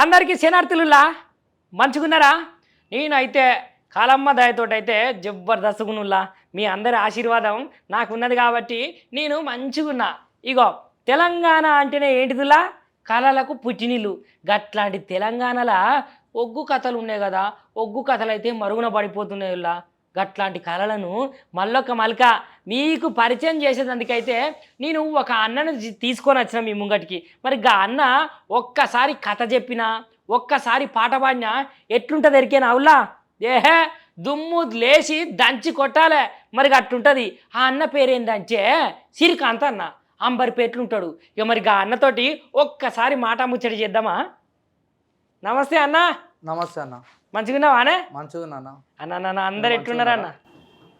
అందరికీ సేనార్థులులా మంచుకున్నారా? నేనైతే కాలమ్మ దయతోటైతే జబర్దస్తుగునుల్లా. మీ అందరి ఆశీర్వాదం నాకున్నది కాబట్టి నేను మంచిగున్నా. ఇగో తెలంగాణ అంటేనే ఏంటిదిలా కళలకు పుట్టినీళ్ళు గట్లాంటి తెలంగాణలో ఒగ్గు కథలు ఉన్నాయి కదా ఒగ్గు కథలు అయితే మరుగున పడిపోతున్నాయిలా అట్లాంటి కళలను మళ్ళొక్క మలక మీకు పరిచయం చేసేదందుకైతే నేను ఒక అన్నను తీసుకొని వచ్చిన మీ ముంగటికి. మరి గా అన్న ఒక్కసారి కథ చెప్పినా ఒక్కసారి పాట పాడినా ఎట్లుంటుంది ఎరికేనా అవులా ఏహే దుమ్ము లేచి దంచి కొట్టాలే. మరి అట్లుంటుంది ఆ అన్న పేరేందంటే సిరికాంత్ అన్న. అంబరి పేట్లుంటాడు ఇక మరి ఆ అన్నతోటి ఒక్కసారి మాట ముచ్చట చేద్దామా? నమస్తే అన్న. నమస్తే అన్న. మంచిగున్నావానే మంచిగా ఉన్నానా అన్న నాన్న అందరు ఎట్లున్నారా అన్న?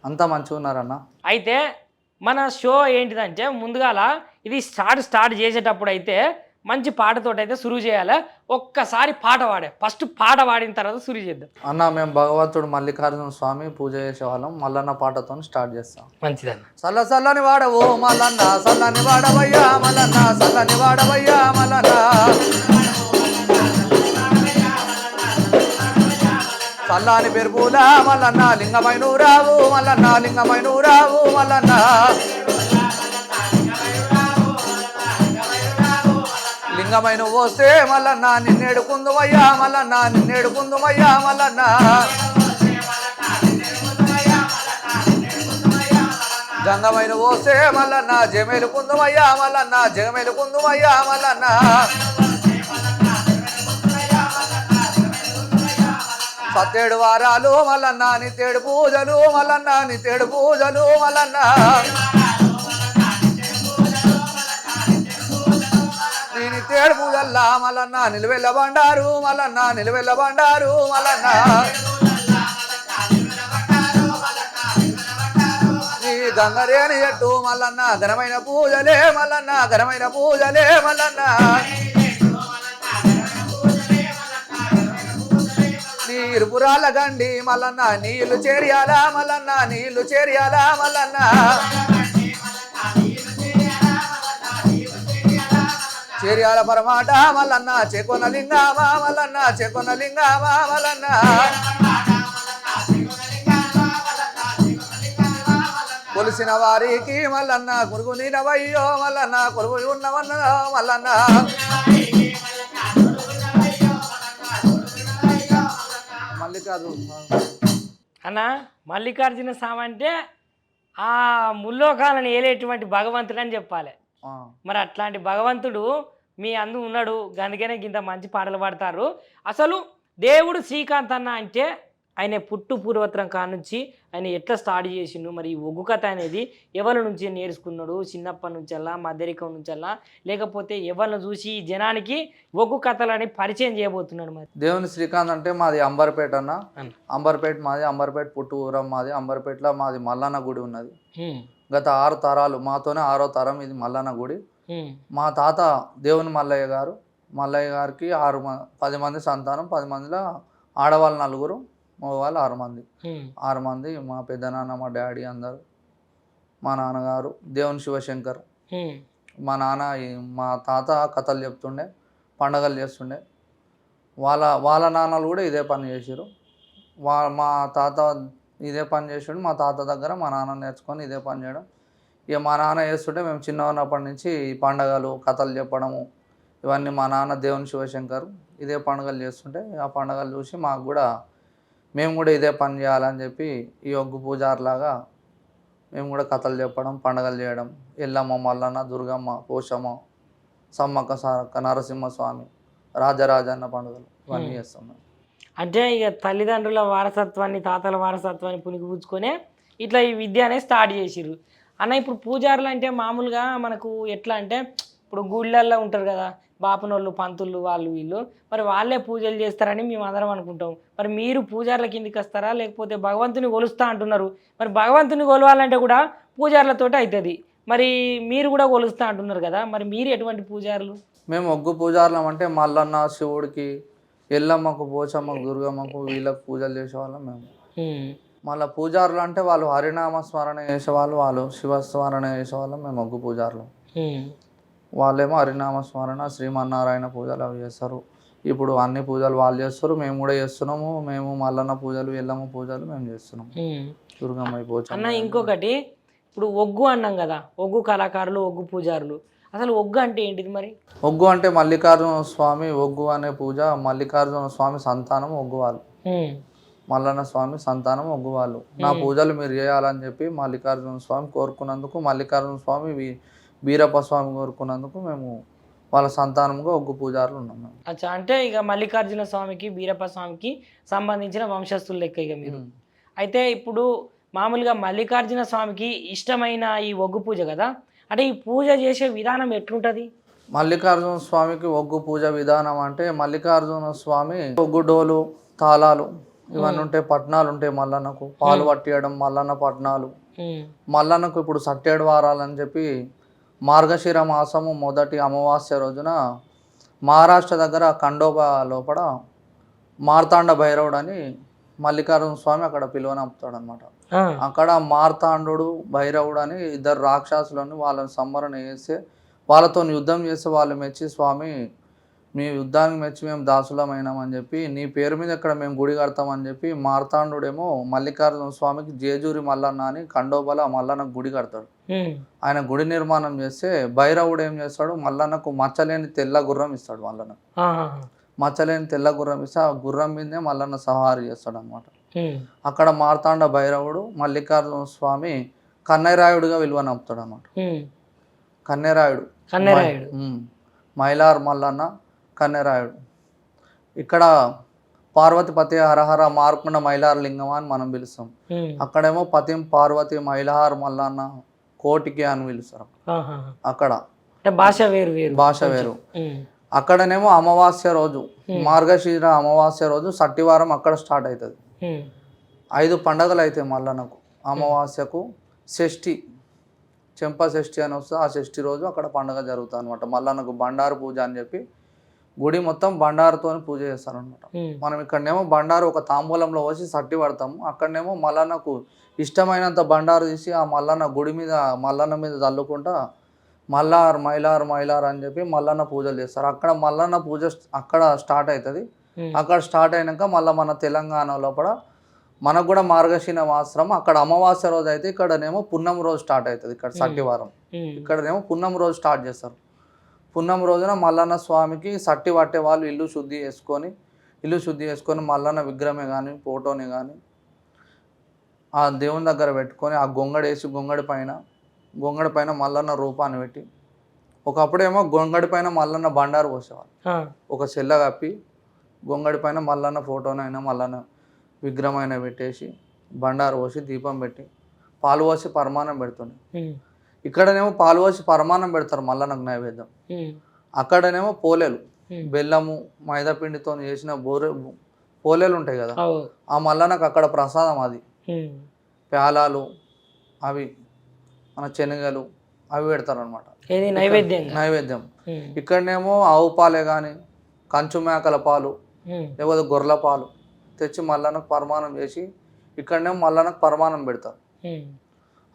అంతా మంచిగా ఉన్నారన్న అయితే మన షో ఏంటిదంటే ముందుగాల ఇది స్టార్ట్ స్టార్ట్ చేసేటప్పుడు అయితే మంచి పాటతోటి అయితే సురువు చేయాలి. ఒక్కసారి పాట పాడే. ఫస్ట్ పాట పాడిన తర్వాత సురువు చేద్దాం. అన్న మేము భగవంతుడు మల్లికార్జున స్వామి పూజ చేసేవాళ్ళం. మల్లన్న పాటతో స్టార్ట్ చేస్తాం. మంచిదన్న. సల్ల సల్లని వాడవు మల్లన్న సల్లని వాడవయ్యా మల్లన్న సల్లని వాడవయ్యా మల్లన్న. చల్లాని పెరుపులా మల్లన్న లింగమైన రావు మల్లన్న లింగమైన రావు మల్లన్న. లింగమైన పోస్తే మల్లన్న నిన్నేడుకుందుమయ్యా మల్లన్న నిన్నేడుకుందుమయ్యా మల్లన్న. గంగమైన పోస్తే మల్లన్న జమేలు కుందుమయ్యా మల్లన్న జగమేలు కుందుమయ్యా మల్లన్న. పత్తేడు వారాలు మల్లన్న నితేడు పూజలు మల్లన్న నితేడు పూజలు మల్లన్న నేను తేడు పూజల్లా మల్లన్న నిలువెల్ల బండారు మల్లన్న నిలువెల్ల బండారు మల్లన్న. నీ గంగరేని ఎట్టు మల్లన్న ఘనమైన పూజలే మల్లన్న ఘనమైన పూజలే మల్లన్న. నీరు పురాల గండి మల్లన్న నీళ్ళు చేరియాలా మల్లన్న నీళ్ళు చేరియాలా మల్లన్న. చేరియాల పరమాట మల్లన్న చేకొన లింగామా మల్లన్న చేకొన లింగామా మల్లన్న. కొలిసిన వారికి మల్లన్న కొరుగు నీనవయ్యో మల్లన్న కొరుగు ఉన్నవన్న మల్లన్న. అన్న మల్లికార్జున స్వామి అంటే ఆ ముల్లోకాలను ఏలేటువంటి భగవంతుడు అని చెప్పాలి మరి అట్లాంటి భగవంతుడు మీ అందు ఉన్నాడు అందుకనే ఇంత మంచి పాటలు పాడతారు. అసలు దేవుడు శ్రీకాంత్ అన్న అంటే ఆయన పుట్టు పూర్వత్రం కానుంచి ఆయన ఎట్లా స్టార్ట్ చేసిండు? మరి ఈ ఒగ్గు కథ అనేది ఎవరి నుంచి నేర్చుకున్నాడు? చిన్నప్పటి నుంచల్లా మధ్యరికం నుంచల్లా? లేకపోతే ఎవరిని చూసి ఈ జనానికి ఒగ్గు కథలని పరిచయం చేయబోతున్నాడు మరి? దేవుని శ్రీకాంత్ అంటే మాది అంబర్పేట అన్న. అంబర్పేట మాది అంబర్పేట పుట్టు ఊరం మాది. అంబర్పేటలో మాది మల్లన్న గుడి ఉన్నది. గత ఆరు తరాలు మాతోనే ఆరో తరం ఇది మల్లన్న గుడి. మా తాత దేవుని మల్లయ్య గారు. మల్లయ్య గారికి ఆరు మ- పది మంది సంతానం పది మందిలో ఆడవాళ్ళు నలుగురు. మగవాళ్ళు ఆరు మంది. ఆరు మంది మా పెద్దనాన్న మా డాడీ అందరు మా నాన్నగారు దేవుని శివశంకర్. మా నాన్న మా తాత కథలు చెప్తుండే పండగలు చేస్తుండే. వాళ్ళ వాళ్ళ నాన్నలు కూడా ఇదే పని చేసారు వా మా తాత ఇదే పని చేసాడు మా తాత దగ్గర మా నాన్న నేర్చుకొని ఇదే పని చేయడం. ఇక మా నాన్న చేస్తుంటే మేము చిన్న ఉన్నప్పటి నుంచి ఈ పండగలు కథలు చెప్పడము ఇవన్నీ మా నాన్న దేవుని శివశంకర్ ఇదే పండుగలు చేస్తుంటే ఆ పండుగలు చూసి మాకు కూడా మేము కూడా ఇదే పని చేయాలని చెప్పి ఈ ఒగ్గు పూజారిలాగా మేము కూడా కథలు చెప్పడం పండగలు చేయడం ఎల్లమ్మ మల్లన్న దుర్గమ్మ పోషమ్మ సమ్మక్క సారక్క నరసింహస్వామి రాజరాజన్న పండుగలు ఇవన్నీ. చేస్తాం మేము. అంటే ఇక తల్లిదండ్రుల వారసత్వాన్ని తాతల వారసత్వాన్ని పుణికిపుచ్చుకొనే ఇట్లా ఈ విద్య అనేది స్టార్ట్ చేసిర్రు అన్న ఇప్పుడు పూజారులు అంటే మామూలుగా మనకు ఎట్లా అంటే ఇప్పుడు గుళ్ళల్లో ఉంటారు కదా బాపనోళ్ళు పంతులు వాళ్ళు వీళ్ళు మరి వాళ్ళే పూజలు చేస్తారని మేము అందరం అనుకుంటాం. మరి మీరు పూజార్ల కిందికి వస్తారా? లేకపోతే భగవంతుని కొలుస్తా అంటున్నారు. మరి భగవంతుని కొలవాలంటే కూడా పూజార్లతోటి అవుతుంది మరి మీరు కూడా కొలుస్తా అంటున్నారు కదా మరి మీరు ఎటువంటి పూజారులు? మేము ఒగ్గు పూజారులం అంటే మల్లన్న శివుడికి ఎల్లమ్మకు పోచమ్మకు దుర్గమ్మకు వీళ్ళకు పూజలు చేసేవాళ్ళం మేము. మళ్ళీ పూజారులు అంటే వాళ్ళు హరినామ స్మరణ చేసేవాళ్ళు వాళ్ళు శివస్మరణ చేసేవాళ్ళం మేము ఒగ్గు పూజారులు. వాళ్ళేమో హరినామ స్మరణ శ్రీమన్నారాయణ పూజలు అవి చేస్తారు. ఇప్పుడు అన్ని పూజలు వాళ్ళు చేస్తారు మేము కూడా చేస్తున్నాము. మేము మల్లన్న పూజలు ఎల్లమ్మ పూజలు మేము చేస్తున్నాము. దుర్గమ్మ అన్న పోచమ్మ ఇంకొకటి ఇప్పుడు ఒగ్గు అన్నాం కదా ఒగ్గు కళాకారులు ఒగ్గు పూజారులు. అసలు ఒగ్గు అంటే ఏంటిది మరి? ఒగ్గు అంటే మల్లికార్జున స్వామి ఒగ్గు అనే పూజ మల్లికార్జున స్వామి సంతానం ఒగ్గు వాళ్ళు. మల్లన్న స్వామి సంతానం ఒగ్గు వాళ్ళు. నా పూజలు మీరు చేయాలని చెప్పి మల్లికార్జున స్వామి కోరుకున్నందుకు మల్లికార్జున స్వామి వీరప్ప స్వామి కోరుకున్నందుకు మేము వాళ్ళ సంతానంగా ఒగ్గు పూజారులు ఉన్నాం మేము. అచ్చా అంటే ఇక మల్లికార్జున స్వామికి బీరప్ప స్వామికి సంబంధించిన వంశస్థులు లెక్క ఇక మీరు. అయితే ఇప్పుడు మామూలుగా మల్లికార్జున స్వామికి ఇష్టమైన ఈ ఒగ్గు పూజ కదా అంటే ఈ పూజ చేసే విధానం ఎట్లుంటది? మల్లికార్జున స్వామికి ఒగ్గు పూజ విధానం అంటే మల్లికార్జున స్వామి ఒగ్గు డోలు తాళాలు ఇవన్నీ ఉంటాయి పట్నాలు ఉంటాయి మల్లన్నకు. పాలు పట్టియడం మల్లన్న పట్నాలు. మల్లన్నకు ఇప్పుడు సట్టేడు వారాలని చెప్పి మార్గశిర మాసము మొదటి అమావాస్య రోజున మహారాష్ట్ర దగ్గర ఖండోబా లోపల మార్తాండ భైరవుడు అని మల్లికార్జున స్వామి అక్కడ పిలువనంపుతాడు అనమాట. అక్కడ మార్తాండు భైరవుడు అని ఇద్దరు రాక్షసులను వాళ్ళని సంవరణ చేసి వాళ్ళతో యుద్ధం చేసి వాళ్ళు మెచ్చి స్వామి మీ యుద్ధానికి మెచ్చి మేము దాసులమైనామని చెప్పి నీ పేరు మీద ఇక్కడ మేము గుడి కడతామని చెప్పి మార్తాండుడేమో మల్లికార్జున స్వామికి జేజూరి మల్లన్న అని ఖండోబల మల్లన్నకు గుడి కడతాడు. ఆయన గుడి నిర్మాణం చేస్తే భైరవుడు ఏం చేస్తాడు మల్లన్నకు మచ్చలేని తెల్ల గుర్రం ఇస్తాడు మల్లన్నకు. మచ్చలేని తెల్ల గుర్రం ఇస్తే ఆ గుర్రం మీదే మల్లన్న సహారి చేస్తాడు అనమాట. అక్కడ మార్తాండ భైరవుడు మల్లికార్జున స్వామి కన్నెరాయుడుగా విలువనంపుతాడు అనమాట ఉమ్. కన్నెరాయుడు కన్నెరాయుడు. మైలార్ మల్లన్న కన్నెరాయుడు ఇక్కడ పార్వతి పతి హరహర మార్కుండ మైలార్ లింగం అని మనం పిలుస్తాం. అక్కడేమో పతిం పార్వతి మైలహార్ మల్లన్న కోటికి అని పిలుస్తారు. అక్కడ. భాష వేరు వేరు. భాష వేరు. అక్కడనేమో అమావాస్య రోజు మార్గశిర అమావాస్య రోజు సట్టివారం అక్కడ స్టార్ట్ అవుతుంది. ఐదు పండగలు అవుతాయి మల్లన్నకు అమావాస్యకు షష్ఠి చెంప షష్ఠి అని వస్తే ఆ షష్ఠి రోజు అక్కడ పండగ జరుగుతుంది అనమాట మల్లన్నకు బండారు పూజ అని చెప్పి గుడి మొత్తం బండారుతో పూజ చేస్తారనమాట. మనం ఇక్కడనేమో బండారు ఒక తాంబూలంలో వచ్చి సట్టి పడతాము అక్కడనేమో మల్లన్నకు ఇష్టమైనంత బండారు తీసి ఆ మల్లన్న గుడి మీద మల్లన్న మీద చల్లుకుంటా మల్లార్ మైలార్ మైలార్ అని చెప్పి మల్లన్న పూజలు చేస్తారు. అక్కడ మల్లన్న పూజ అక్కడ స్టార్ట్ అవుతుంది. అక్కడ స్టార్ట్ అయినాక మళ్ళీ మన తెలంగాణ లోపల మనకు కూడా మార్గశిర మాసం అక్కడ అమావాస్య రోజు అయితే ఇక్కడనేమో పున్నం రోజు స్టార్ట్ అవుతుంది ఇక్కడ సట్టివారం. ఇక్కడనేమో పున్నం రోజు స్టార్ట్ చేస్తారు. పున్నం రోజున మల్లన్న స్వామికి సట్టి పట్టే వాళ్ళు ఇల్లు శుద్ధి చేసుకొని ఇల్లు శుద్ధి చేసుకొని మల్లన్న విగ్రహమే కానీ ఫోటోని కానీ ఆ దేవుని దగ్గర పెట్టుకొని ఆ గొంగడి వేసి గొంగడి పైన గొంగడి పైన మల్లన్న రూపాన్ని పెట్టి ఒకప్పుడేమో గొంగడి పైన మల్లన్న బండారు పోసేవాళ్ళు. ఒక చెల్ల కప్పి గొంగడి పైన మల్లన్న ఫోటోనైనా మల్లన్న విగ్రహం అయినా పెట్టేసి బండారు పోసి దీపం పెట్టి పాలు పోసి పరమాణం పెడుతుండే. ఇక్కడనేమో పాలు పోసి పరమాణం పెడతారు మల్లన్నకు నైవేద్యం. అక్కడనేమో పోలేలు. బెల్లము మైదాపిండితో చేసిన బోరె పోలేలు ఉంటాయి కదా. ఆ మల్లన్నకు అక్కడ ప్రసాదం అది. ప్యాలాలు అవి మన శనగలు అవి పెడతారు అనమాట నైవేద్యం ఉమ్. ఇక్కడనేమో ఆవు పాలే కానీ కంచు మేకల పాలు. లేకపోతే గొర్రెల పాలు తెచ్చి మల్లన్నకు పరమాణం చేసి ఇక్కడనేమో మల్లన్నకు పరమాణం పెడతారు.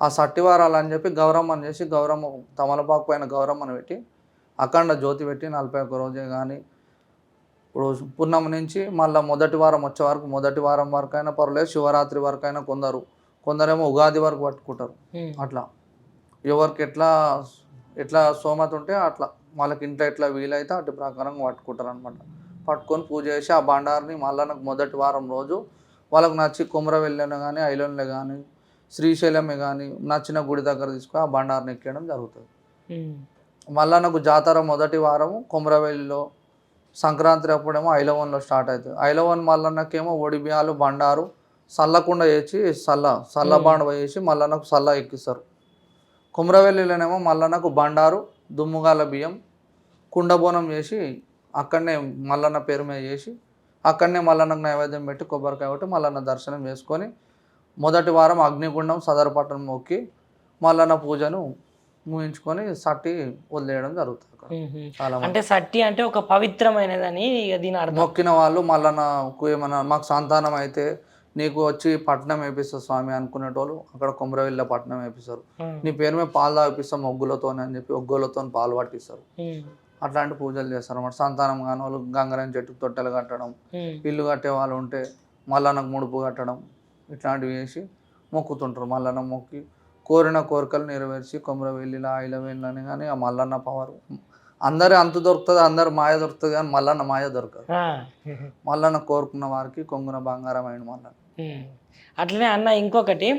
ఆ సట్టివారాలు అని చెప్పి గౌరమ్మని చేసి గౌరమ్మ తమలపాకు పైన గౌరమ్మని పెట్టి అఖండ జ్యోతి పెట్టి నలభై ఒక్క రోజే కానీ ఇప్పుడు పున్నమ నుంచి మళ్ళీ మొదటి వారం వచ్చే వరకు మొదటి వారం వరకు అయినా పర్లేదు శివరాత్రి వరకు అయినా కొందరు కొందరేమో ఉగాది వరకు పట్టుకుంటారు. అట్లా. ఎవరికి ఎట్లా ఎట్లా సోమత ఉంటే అట్లా. వాళ్ళకి ఇంట్లో ఎట్లా వీలైతే అటు ప్రకారం పట్టుకుంటారు అనమాట పట్టుకొని పూజ చేసి ఆ బండారిని మళ్ళీ నాకు మొదటి వారం రోజు వాళ్ళకి నచ్చి కుమ్రవెల్లిని కానీ ఐలోన్లే కానీ శ్రీశైలమే కానీ నచ్చిన గుడి దగ్గర తీసుకొని ఆ బండారిని ఎక్కేయడం జరుగుతుంది. మళ్ళా నాకు జాతర మొదటి వారము కుమ్రవెల్లిలో సంక్రాంతి అప్పుడేమో ఐలవన్లో స్టార్ట్ అవుతుంది. ఐలవన్ మల్లన్నకేమో ఒడిబియాలు బండారు సల్లకుండ వేసి సల్ల సల్ల బాండ వేసి మల్లన్నకు సల్ల ఎక్కిస్తారు. కుమ్రవెల్లిలోనేమో మల్లన్నకు బండారు దుమ్ముగాల బియ్యం కుండబోనం చేసి అక్కడనే మల్లన్న పేరు మీద చేసి అక్కడనే మల్లన్నకు నైవేద్యం పెట్టి కొబ్బరికాయ కొట్టి మల్లన్న దర్శనం చేసుకొని మొదటి వారం అగ్నిగుండం సదరపట్నం మొక్కి మల్లన్న పూజను ముగించుకొని సట్టి వదిలేయడం జరుగుతుంది. చాలా అంటే సట్టి అంటే ఒక పవిత్రమైనదని దీని అర్థం. మొక్కిన వాళ్ళు మల్లన్నకు ఏమన్నా మాకు సంతానం అయితే నీకు వచ్చి పట్నం వేపిస్తారు స్వామి అనుకునేటోళ్ళు అక్కడ కొమరవెల్లి పట్నం వేపిస్తారు. నీ పేరు మీద పాలు తాగిపిస్తాం ఒగ్గులతో అని చెప్పి ఒగ్గులతో పాలు పట్టిస్తారు. అట్లాంటి పూజలు చేస్తారు అన్నమాట. సంతానం కాని వాళ్ళు గంగరం చెట్టుకు తొట్టెలు కట్టడం ఇల్లు కట్టే వాళ్ళు ఉంటే మల్లన్నకు ముడుపు కట్టడం ఇట్లాంటివి చేసి మొక్కుతుంటారు. మల్లన్న మొక్కి కోరిన కోరికలు నెరవేర్చి కొమర వెళ్ళిలా ఆయిల వెళ్ళని కానీ ఆ మల్లన్న పవర్ అందరి అంతు దొరుకుతుంది అందరు మాయ దొరుకుతుంది కానీ మల్లన్న మాయ దొరకదు. మల్లన్న కోరుకున్న వారికి కొంగున బంగారం అయిన మల్లన్న. అట్లనే అన్న ఇంకొకటి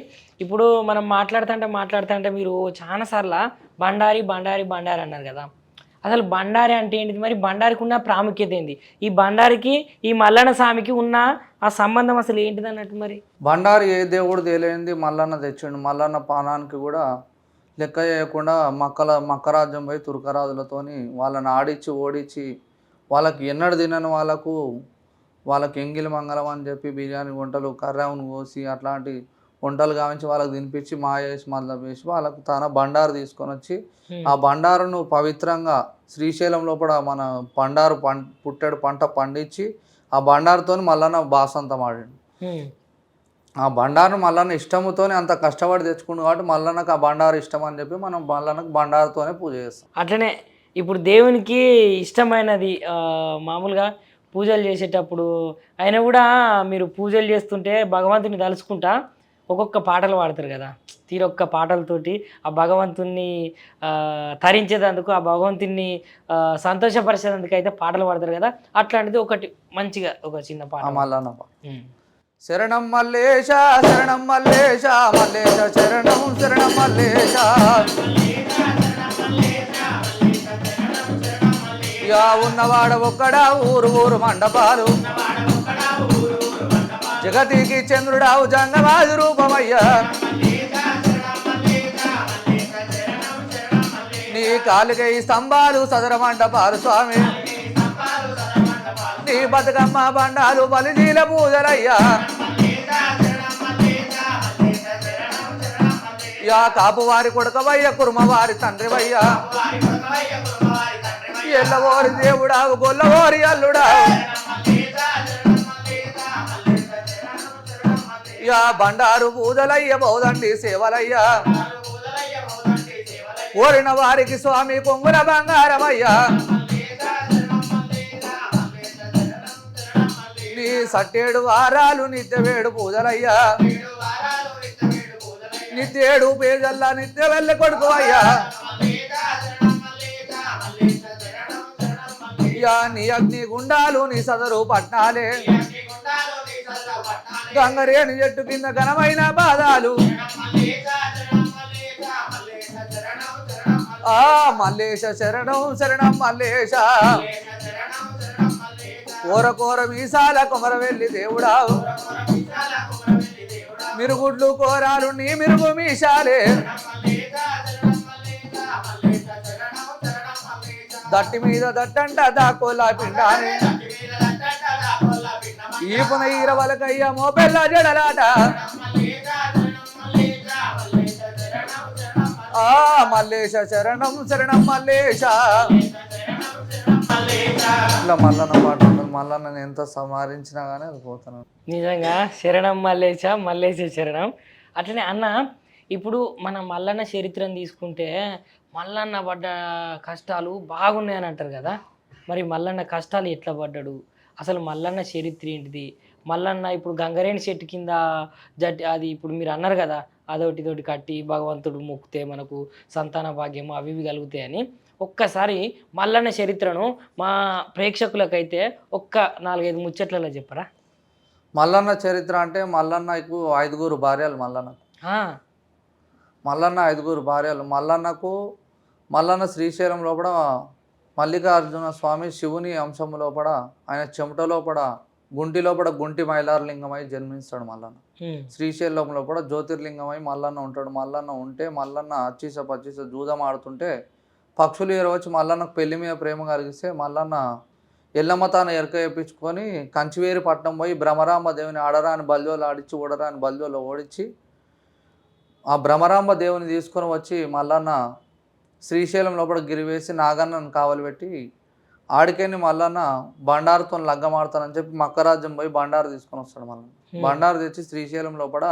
ఇప్పుడు మనం మాట్లాడుతుంటే మాట్లాడుతుంటే మీరు చాలా సార్లు బండారి బండారి బండారి అన్నారు కదా. అసలు బండారి అంటే ఏంటిది? మరి బండారికి ఉన్న ప్రాముఖ్యత ఏంది? ఈ బండారికి ఈ మల్లన్న స్వామికి ఉన్న ఆ సంబంధం అసలు ఏంటిది అన్నట్టు మరి? బండారి ఏ దేవుడు తేలేంది మల్లన్న తెచ్చిండు. మల్లన్న పానానికి కూడా లెక్క చేయకుండా మక్కల మక్కరాజ్యం పోయి తుర్కరాజులతోని వాళ్ళని ఆడిచ్చి ఓడించి వాళ్ళకి ఎన్నడు తినని వాళ్ళకు వాళ్ళకి ఎంగిలి మంగళం అని చెప్పి బిర్యానీ వంటలు కర్రవును కోసి అట్లాంటి వంటలు గావించి వాళ్ళకి తినిపించి మాయ వేసి మళ్ళీ వేసి వాళ్ళకు తన బండారు తీసుకొని వచ్చి ఆ బండారును పవిత్రంగా శ్రీశైలం లోపల మన బండారు పం పుట్టెడు పంట పండించి ఆ బండారుతో మల్లన్న బాసంతం ఆడిండు. ఆ బండారు మల్లన్న ఇష్టముతోనే అంత కష్టపడి తెచ్చుకుండు కాబట్టి మల్లన్నకు ఆ బండారు ఇష్టం అని చెప్పి మనం మల్లన్నకు బండారుతోనే పూజ చేస్తాం. అట్లనే ఇప్పుడు దేవునికి ఇష్టమైనది మామూలుగా పూజలు చేసేటప్పుడు అయినా కూడా మీరు పూజలు చేస్తుంటే భగవంతుని తలుచుకుంటా ఒక్కొక్క పాటలు పాడతారు కదా. తీరొక్క పాటలతోటి ఆ భగవంతుణ్ణి తరించేదందుకు ఆ భగవంతుని ఆ, సంతోషపరిచేందుకు అయితే పాటలు పాడతారు కదా. అట్లాంటిది ఒకటి మంచిగా ఒక చిన్న పాట. శరణం మల్లేశ శరణం మల్లేశ మల్లేశ శరణం శరణం మల్లేశ. యా ఉన్నవాడ ఒక్కడా ఊరు ఊరు మండపాలు. జగతికి చంద్రుడావు జంగమాది రూపమయ్యా. నీ కాలుగై స్తంభాలు సదరమండపాలు స్వామి. నీ బతుకమ్మ బండాలు బలిజీల పూజలయ్యా. యా కాపు వారి కొడుకవయ్య కుర్మవారి తండ్రివయ్యా ఎల్లవోరి దేవుడావు గొల్లవోరి అల్లుడా. యా బండారు పూజలయ్య బౌదండి సేవలయ్యా. కోరిన వారికి స్వామి కొంగుల బంగారమయ్యా. నీ సట్టేడు వారాలు నిత్యవేడు పూజలయ్యా. నిత్యేడు పేజల్లా నిత్య వెళ్ళి కొడుకు అయ్యా. నీ అగ్ని గుండాలు నీ సదరు పట్నాలే. గంగరేణి చెట్టు కింద ఘనమైన బాధాలు ఆ మల్లేశ శరణం శరణం మల్లేశ. కూర కూర మీసాల కొమర వెళ్ళి దేవుడా. మిరుగుడ్లు కోరాలు నీ మిరుగు మీసాలే. దట్టి మీద దట్టంట దాకోలా పిండానే ఈపున ఈరవలకయ్య మోపెల్ల జడలాట. ఆ మల్లేశ శరణం శరణం మల్లేశ. ఇట్లా మల్లన్న పాట ఉంటుంది మల్లన్నని ఎంత సమారించినా కానీ అది పోతాను నిజంగా శరణం మల్లేశ మల్లేశ శరణం. అట్లనే అన్న ఇప్పుడు మన మల్లన్న చరిత్రను తీసుకుంటే మల్లన్న పడ్డ కష్టాలు బాగున్నాయని అంటారు కదా. మరి మల్లన్న కష్టాలు ఎట్లా పడ్డాడు? అసలు మల్లన్న చరిత్ర ఏంటిది? మల్లన్న ఇప్పుడు గంగరేణి చెట్టు కింద జట్ అది ఇప్పుడు మీరు అన్నారు కదా అదొకటి ఇదొకటి కట్టి భగవంతుడు మొక్కితే మనకు సంతాన భాగ్యము అవి ఇవి కలుగుతాయని. ఒక్కసారి మల్లన్న చరిత్రను మా ప్రేక్షకులకైతే ఒక్క నాలుగైదు ముచ్చట్లలో చెప్పరా? మల్లన్న చరిత్ర అంటే మల్లన్నకు ఐదుగురు భార్యలు మల్లన్నకు మల్లన్న ఐదుగురు భార్యలు. మల్లన్నకు మల్లన్న శ్రీశైలం లోపల మల్లికార్జున స్వామి శివుని అంశం లోపల ఆయన చెమట లోపల గుంటి లోపల గుంటి మైలారలింగమై జన్మిస్తాడు మల్లన్న. శ్రీశైలం లోపల జ్యోతిర్లింగమై మల్లన్న ఉంటాడు. మల్లన్న ఉంటే మల్లన్న అచ్చీస పచ్చీస జూదం ఆడుతుంటే పక్షులు ఎరవచ్చి మల్లన్నకు పెళ్ళి మీద ప్రేమ కలిగిస్తే మల్లన్న ఎల్లమ్మ తాను ఎరక వేయించుకొని కంచివేరి పట్నం పోయి భ్రమరాంబ దేవుని ఆడరాని బల్జోలు ఆడిచ్చి ఓడరాని బల్జోలు ఓడించి ఆ భ్రమరాంబ దేవుని తీసుకొని వచ్చి మల్లన్న శ్రీశైలం లోపల గిరివేసి నాగన్నను కావలి పెట్టి ఆడికెళ్ళి మల్లన్న బండారుతో లగ్గమాడతానని చెప్పి మక్కరాజ్యం పోయి బండారు తీసుకొని వస్తాడు మల్లన్న. బండారు తెచ్చి శ్రీశైలం లోపల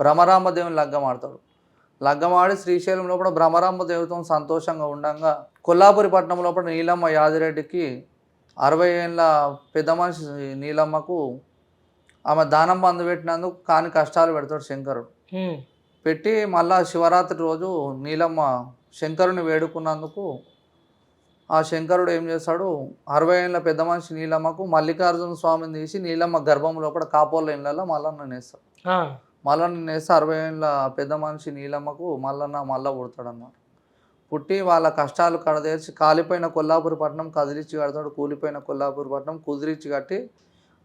భ్రమరాంబ దేవుని లగ్గమాడతాడు. లగ్గమాడి శ్రీశైలం లోపల భ్రమరాంబ దేవతం సంతోషంగా ఉండంగా కొల్లాపురి పట్టణం లోపల నీలమ్మ యాదిరెడ్డికి అరవై ఏళ్ళ పెద్ద మనిషి నీలమ్మకు ఆమె దానం బంధు పెట్టినందుకు కాని కష్టాలు పెడతాడు శంకరుడు. పెట్టి మళ్ళా శివరాత్రి రోజు నీలమ్మ శంకరుని వేడుకున్నందుకు ఆ శంకరుడు ఏం చేస్తాడు? అరవై ఏళ్ళ పెద్ద మనిషి నీలమ్మకు మల్లికార్జున స్వామిని తీసి నీలమ్మ గర్భం లోపల కాపోళ్ళ ఇళ్ళలో మల్లన్న నేస్తాడు మల్లన్న నేస్తే అరవై ఏళ్ళ పెద్ద మనిషి నీలమ్మకు మల్లన్న మల్ల పుడతాడు అన్నమాట పుట్టి వాళ్ళ కష్టాలు కడదేర్చి కాలిపోయిన కొల్లాపురి పట్టణం కదిలిచ్చి కడతాడు. కూలిపోయిన కొల్లాపురి పట్టణం కుదిరిచ్చి కట్టి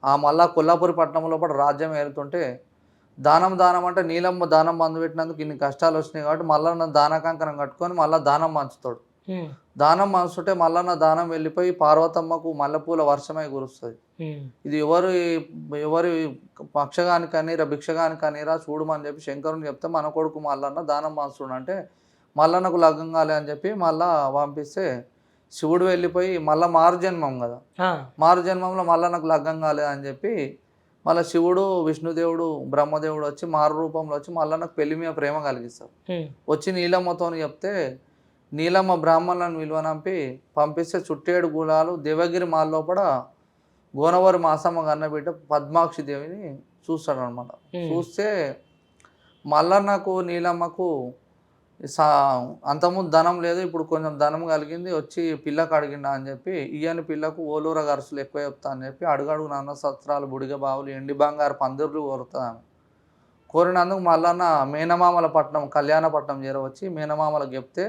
ఆ మళ్ళా కొల్లాపురి పట్టణం లోపల రాజ్యం ఏరుతుంటే దానం దానం అంటే నీలమ్మ దానం మందు పెట్టినందుకు ఇన్ని కష్టాలు వచ్చినాయి కాబట్టి మల్లన్న దాన కంకణం కట్టుకొని మళ్ళీ దానం పంచుతాడు ఉమ్, దానం పంచుతుంటే మల్లన్న దానం వెళ్ళిపోయి పార్వతమ్మకు మల్లెపూల వర్షమై కురుస్తుంది. ఇది ఎవరు ఎవరి పక్షగానికని రా భిక్షగానికని రా చూడమని చెప్పి శంకరుని చెప్తే మన కొడుకు మల్లన్న దానం పంచుడు అంటే మల్లన్నకు లగ్గం కాలే అని చెప్పి మళ్ళా పంపిస్తే శివుడు వెళ్ళిపోయి మళ్ళా మారు జన్మం కదా. మారు జన్మంలో మల్లన్నకు లగ్గం కాలే అని చెప్పి మళ్ళీ శివుడు విష్ణుదేవుడు బ్రహ్మదేవుడు వచ్చి మారు రూపంలో వచ్చి మల్లన్నకు పెళ్ళి మీద ప్రేమ కలిగిస్తారు. వచ్చి నీలమ్మతో చెప్తే నీలమ్మ బ్రాహ్మణులను విలువనంపి పంపిస్తే చుట్టేడు గులాలు దేవగిరి మాల లోపల గోనవరి మాసమ్మ కన్నబిడ్డ పద్మాక్షి దేవిని చూస్తాడు అనమాట Hmm. చూస్తే మల్లన్నకు నీలమ్మకు సా అంతకుముందు ధనం లేదు ఇప్పుడు కొంచెం ధనం కలిగింది వచ్చి పిల్లకు అడిగిండా అని చెప్పి ఇయ్యని పిల్లకు ఓలూర గరుసులు ఎక్కువ చెప్తా అని చెప్పి అడుగడుగు నాన్న సత్రాలు బుడిగ బావులు ఎండి బంగారు పందిర్లు కోరుతుంది ఆమె కోరినందుకు మళ్ళన్న మేనమామల పట్నం కళ్యాణపట్నం చేరవచ్చి మేనమామలకు చెప్తే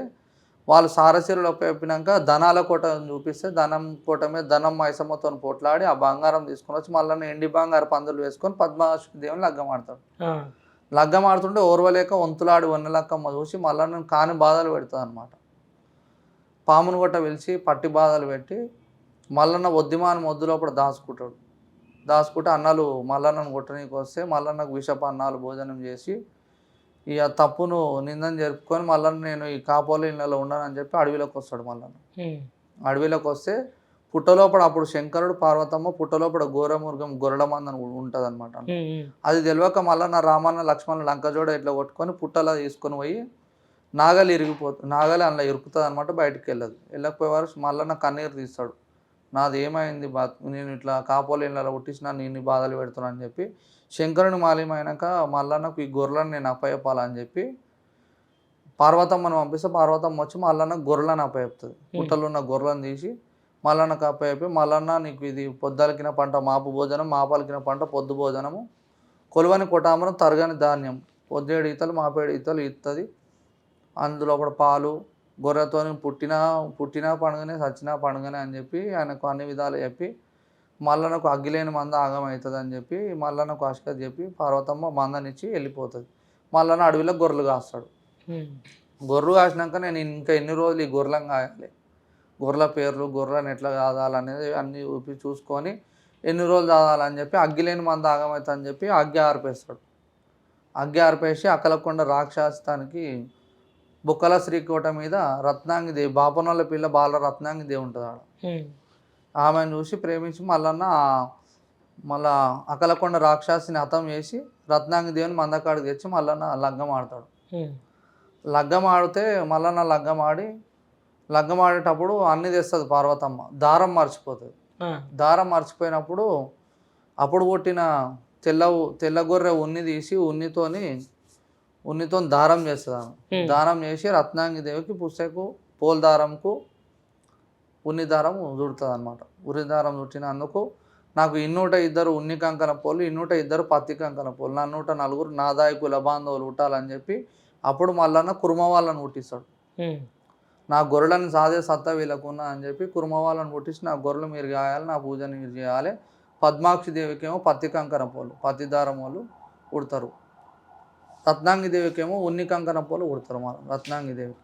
వాళ్ళు సారసీరులు చెప్పినాక ధనాల కోట చూపిస్తే ధనం కోట మీద ధనం మైసమ్మతో పోట్లాడి ఆ బంగారం తీసుకొని వచ్చి మళ్ళీ ఎండి బంగారు పందులు వేసుకొని పద్మాశ్వరి దేవుని లగ్గమాడతాడు లగ్గం ఆడుతుంటే ఓర్వలేక వంతులాడి వన్నెలక్కమ్మ చూసి మల్లన్న కాని బాధలు పెడుతుంది అనమాట పామును గొట్ట పిలిచి పట్టి బాధలు పెట్టి మల్లన్న ఒద్దిమాని మొద్దు లోపల దాచుకుంటాడు. దాచుకుంటే అన్నాలు మల్లన్నను కొట్టనీకి వస్తే మల్లన్నకు విషప అన్నాలు భోజనం చేసి ఇక తప్పును నిందన జరుపుకొని మల్లన్న నేను ఈ కాపోల ఇళ్ళలో ఉన్నానని చెప్పి అడవిలోకి వస్తాడు మల్లన్న. ఉమ్, అడవిలోకి వస్తే పుట్టలోపల అప్పుడు శంకరుడు పార్వతమ్మ పుట్టలోపల ఘోరముర్గం గొరడమందని ఉంటుంది అనమాట అది తెలియక మళ్ళీ నా రామన్న లక్ష్మణ లంకజోడ ఇట్లా కొట్టుకొని పుట్టలా తీసుకొని పోయి నాగలి ఇరిగిపోతుంది నాగలి అందులో ఇరుకుతుంది అనమాట బయటికి వెళ్ళదు వెళ్ళకపోయేవారు మళ్ళీ నా కన్నీరు తీస్తాడు. నాది ఏమైంది బా నేను ఇట్లా కాపోలు ఇళ్ళలో పుట్టించిన నేను బాధలు పెడుతున్నా అని చెప్పి శంకరుని మాలిమైనాక మళ్ళా నాకు ఈ గొర్రెలను నేను అప్పయ్యపాలని చెప్పి పార్వతమ్మను పంపిస్తే పార్వతమ్మ వచ్చి మళ్ళా గొర్రెలను అప్పచెప్తుంది పుట్టలో ఉన్న గొర్రెలను తీసి మల్లన్నకు అప్పచెప్పి మల్లన్న నీకు ఇది పొద్దలికిన పంట మాపు భోజనం మాపలికిన పంట పొద్దు భోజనము. కొలువని కొటామరం తరగని ధాన్యం. పొద్దేడు ఈతలు మాపేడు ఈతలు ఇస్తుంది అందులో కూడా పాలు గొర్రెతోని పుట్టిన పుట్టిన పండుగనే సచ్చిన పండుగనే అని చెప్పి ఆయనకు అన్ని విధాలు చెప్పి మల్లన్నకు అగ్గిలేని మంద ఆగం అవుతుంది అని చెప్పి మల్లన్నకు అష్క చెప్పి పార్వతమ్మ మందనిచ్చి వెళ్ళిపోతుంది. మల్లన్న అడవిలో గొర్రెలు కాస్తాడు. గొర్రెలు కాసినాక నేను ఇంకా ఎన్ని రోజులు ఈ గొర్రెలను కాయాలి? గొర్రెల పేర్లు గొర్రెలను ఎట్లా కాదాలనేది అన్నీ ఊపి చూసుకొని ఎన్ని రోజులు చదవాలని చెప్పి అగ్గి లేని మంది ఆగమవుతా అని చెప్పి అగ్గి ఆర్పేస్తాడు. అగ్గి ఆర్పేసి అక్కలకొండ రాక్షసానికి బుక్కల శ్రీకోట మీద రత్నాంగి దేవి బాపనోళ్ళ పిల్ల బాల రత్నాంగి దేవి ఉంటుంది ఆడ. ఆమెను చూసి ప్రేమించి మల్లన్న మళ్ళా అకలకొండ రాక్షసిని హతం చేసి రత్నాంగి దేవుని మందకాడికి తెచ్చి మల్లన్న లగ్గం ఆడతాడు. లగ్గం ఆడితే మల్లన్న లగ్గం ఆడి లగ్గం ఆడేటప్పుడు అన్ని తెస్తుంది పార్వతమ్మ. దారం మర్చిపోతుంది. దారం మర్చిపోయినప్పుడు అప్పుడు పుట్టిన తెల్ల తెల్ల గొర్రె ఉన్ని తీసి ఉన్నితోని ఉన్నితో దారం చేస్తుంది. దారం చేసి రత్నాంగి దేవికి పుస్తకు పోల్ దారంకు ఉన్ని దారం చుడుతుంది అనమాట ఉరి దారం చుట్టినందుకు నాకు ఇన్నూట ఇద్దరు ఉన్ని కంకణ పోలు ఇన్నూట ఇద్దరు పత్తి కంకణ పోలు నన్నూట నలుగురు నాదాయి కుల బాంధవులు పుట్టాలని చెప్పి అప్పుడు మల్లన్న కుర్మ వాళ్ళని పుట్టిస్తాడు. ఉమ్, నా గొర్రెలను సాధే సత్తా వీళ్ళకున్నా అని చెప్పి కుర్మ వాళ్ళని పుట్టించి నా గొర్రెలు మీరు కాయాలి నా పూజని మీరు చేయాలి. పద్మాక్షి దేవికేమో పత్తి కంకణ పోలు పత్తి దారం వాళ్ళు ఉడతారు. రత్నాంగి దేవికేమో ఉన్ని కంకణ పోలు ఉడతారు మనం రత్నాంగి దేవికి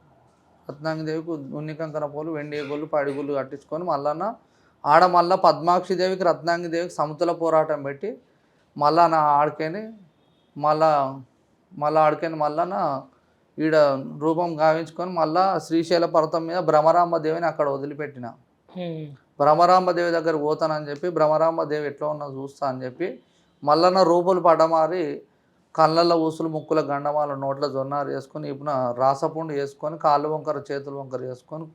రత్నాంగి దేవికి ఉన్ని కంకణ పోలు వెండి గుళ్ళు పడి గుళ్ళు కట్టించుకొని మల్లన్న ఆడ మళ్ళా పద్మాక్షి దేవికి రత్నాంగి దేవికి సముతుల పోరాటం పెట్టి మళ్ళా నా ఆడికేని మళ్ళా మళ్ళా ఆడికేని మళ్ళా నా ఈడ రూపం గావించుకొని మళ్ళా శ్రీశైల పర్వతం మీద భ్రమరాంబ దేవిని అక్కడ వదిలిపెట్టిన. ఉమ్, భ్రమరాంబ దేవి దగ్గర పోతానని చెప్పి భ్రమరాంబ దేవి ఎట్లా ఉన్నా చూస్తా అని చెప్పి మల్లన్న రూపులు పడమారి కళ్ళల్లో ఊసులు ముక్కుల గండమాల నోట్ల జొన్నారు వేసుకొని ఇప్పుడు రాసపుండు వేసుకొని కాళ్ళు వంకర చేతులు వంకర వేసుకొని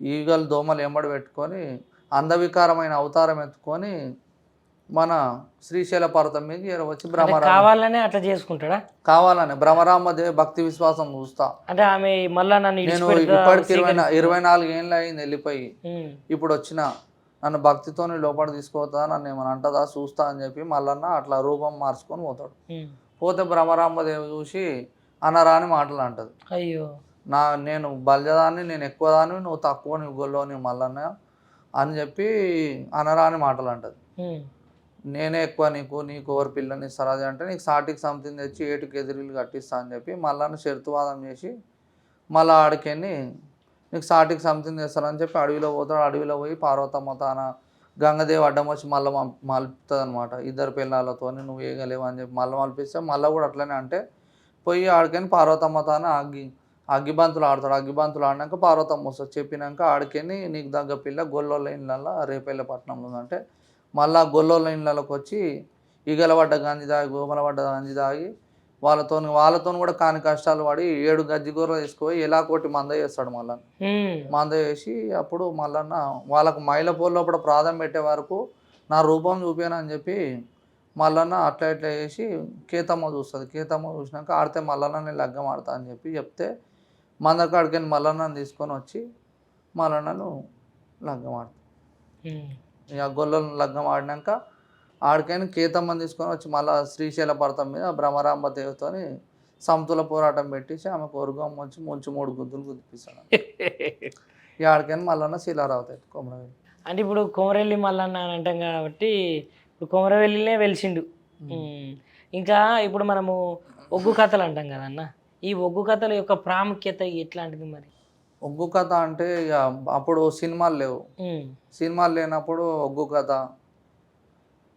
ఈగలు దోమలు ఎంబడి పెట్టుకొని అందవికారమైన అవతారం ఎత్తుకొని మన శ్రీశైల పర్వతం మీద వచ్చి భ్రమరామ కావాలనే అట్లా చేసుకుంటాడా? కావాలని. భ్రమరామదేవి భక్తి విశ్వాసం చూస్తా. అంటే ఆమె మళ్ళా నన్ను నేను ఇప్పటికి ఇరవై. ఇరవై నాలుగు ఏళ్ళు అయింది వెళ్ళిపోయి. ఇప్పుడు వచ్చిన నన్ను భక్తితోని లోపల తీసుకుపోతా నన్ను ఏమైనా అంటదా చూస్తా అని చెప్పి మళ్ళన్న అట్లా రూపం మార్చుకొని పోతాడు. పోతే భ్రమరాంబదేవి చూసి అనరాని మాటలు అంటది. అయ్యో. నా నేను బలజదాన్ని నేను ఎక్కువ దాన్ని నువ్వు తక్కువ నువ్వు గొల్లోని మల్లన్న అని చెప్పి అనరాని మాటలు అంటది. నేనే ఎక్కువ నీకు నీకు ఎవరు పిల్లని ఇస్తారు అంటే నీకు సాటికి సంథింగ్ తెచ్చి ఏటుకి ఎదిరిలు కట్టిస్తా అని చెప్పి మళ్ళా షరతువాదం చేసి మళ్ళీ ఆడికెళ్ళి నీకు సాటికి సంథింగ్ చేస్తానని చెప్పి అడవిలో పోతాడు. అడవిలో పోయి పార్వతమ్మ తాన గంగదేవి అడ్డం వచ్చి మళ్ళీ మలుపుతుంది అనమాట ఇద్దరు పిల్లలతో నువ్వు వేయగలేవు అని చెప్పి మళ్ళీ మలిపిస్తే మళ్ళీ కూడా అట్లనే అంటే పోయి ఆడికని పార్వతమ్మ తాన అగ్గి అగ్గిబంతులు ఆడతాడు. అగ్గిబంతులు ఆడినాక పార్వతమ్మ వస్తుంది. చెప్పినాక ఆడికెళ్ళి నీకు దగ్గ పిల్ల గొల్లోళ్ళ ఇళ్ళల్లో రేపల్లె పట్టణంలో ఉందంటే మళ్ళా గొల్లోళ్ళ ఇళ్ళలోకి వచ్చి ఈగల పడ్డ గంజి తాగి గోమల పడ్డ గంజి తాగి వాళ్ళతో వాళ్ళతో కూడా కాని కష్టాలు పడి ఏడు గజ్జి గొర్రె తీసుకుపోయి ఎలా కొట్టి మంద చేస్తాడు మళ్ళా. మంద చేసి అప్పుడు మళ్ళన్న వాళ్ళకు మైల లోపల ప్రాధం పెట్టే వరకు నా రూపం చూపాను అని చెప్పి మల్లన్న అట్లా ఇట్లా చేసి కేతమ్మ చూస్తుంది. కేతమ్మ చూసినాక ఆడితే మల్లన్న నేను లగ్గం ఆడతా అని చెప్పి చెప్తే మందకాడికి మల్లన్నని తీసుకొని వచ్చి మల్లన్నను లగ్గం ఆడతా ఉమ్. ఇక గొల్లను లగ్గం ఆడినాక ఆడికైనా కేతమ్మని తీసుకొని వచ్చి మళ్ళా శ్రీశైల పర్వతం మీద భ్రమరాంబ దేవతని సమతుల పోరాటం పెట్టించి ఆమె కొరుగం వచ్చి ముంచి మూడు గుద్దులు గుద్దిపిస్తాడు. ఇక ఆడికైనా మళ్ళీ శిలారావుతాయి కొమరవెల్లి. అంటే ఇప్పుడు కొమరెల్లి మల్లన్న అని అంటాం కాబట్టి ఇప్పుడు కొమరవెల్లినే వెలిసిండు. ఇంకా ఇప్పుడు మనము ఒగ్గు కథలు అంటాం కదన్న? ఈ ఒగ్గు కథల యొక్క ప్రాముఖ్యత ఎట్లాంటిది మరి? ఒగ్గు కథ అంటే ఇక అప్పుడు సినిమాలు లేవు. సినిమాలు లేనప్పుడు ఒగ్గు కథ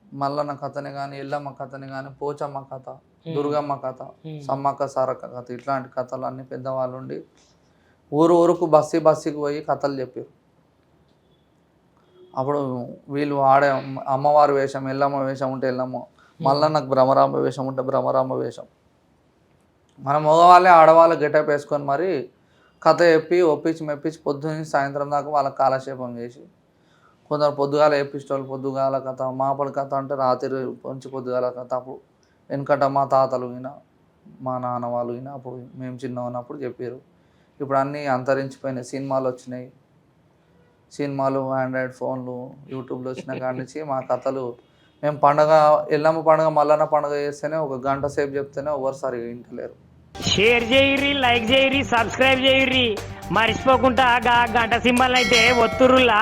మల్లన్న కథని కానీ ఎల్లమ్మ కథని కానీ పోచమ్మ కథ దుర్గమ్మ కథ సమ్మక్క సారక్క కథ ఇట్లాంటి కథలు అన్ని పెద్దవాళ్ళు ఉండి ఊరు ఊరుకు బస్సీ బస్సీకి పోయి కథలు చెప్పారు. అప్పుడు వీళ్ళు ఆడే అమ్మవారి వేషం ఎల్లమ్మ వేషం ఉంటే ఎల్లమ్మ మళ్ళీ నాకు భ్రమరాంబ వేషం ఉంటే భ్రమరాంబ వేషం. మన మగవాళ్ళే ఆడవాళ్ళు గెటప్ వేసుకొని మరి కథ చెప్పి ఒప్పించి మెప్పించి పొద్దున్న సాయంత్రం దాకా వాళ్ళకి కాలక్షేపం చేసి కొందరు పొద్దుగాల వేపించేవాళ్ళు పొద్దుగాల కథ మాపడి కథ అంటే రాత్రి పొంచి పొద్దుగాల కథ అప్పుడు వెనుకట మా తాతలు ఈయన మా నాన్న వాళ్ళు ఈయన అప్పుడు మేము చిన్న ఉన్నప్పుడు చెప్పారు ఇప్పుడు అన్నీ అంతరించిపోయినాయి సినిమాలు వచ్చినాయి. సినిమాలు ఆండ్రాయిడ్ ఫోన్లు యూట్యూబ్లో వచ్చిన కాడి నుంచి మా కథలు మేము పండగ ఎల్లమ్మ పండగ మల్లన్న పండగ చేస్తేనే ఒక గంట సేపు చెప్తేనే ఎవరు సరిగా వింటలేరు. షేర్ చేయరి లైక్ చేయరి సబ్స్క్రైబ్ చేయరి మర్చిపోకుండా గంట సింబల్ అయితే ఒత్తురులా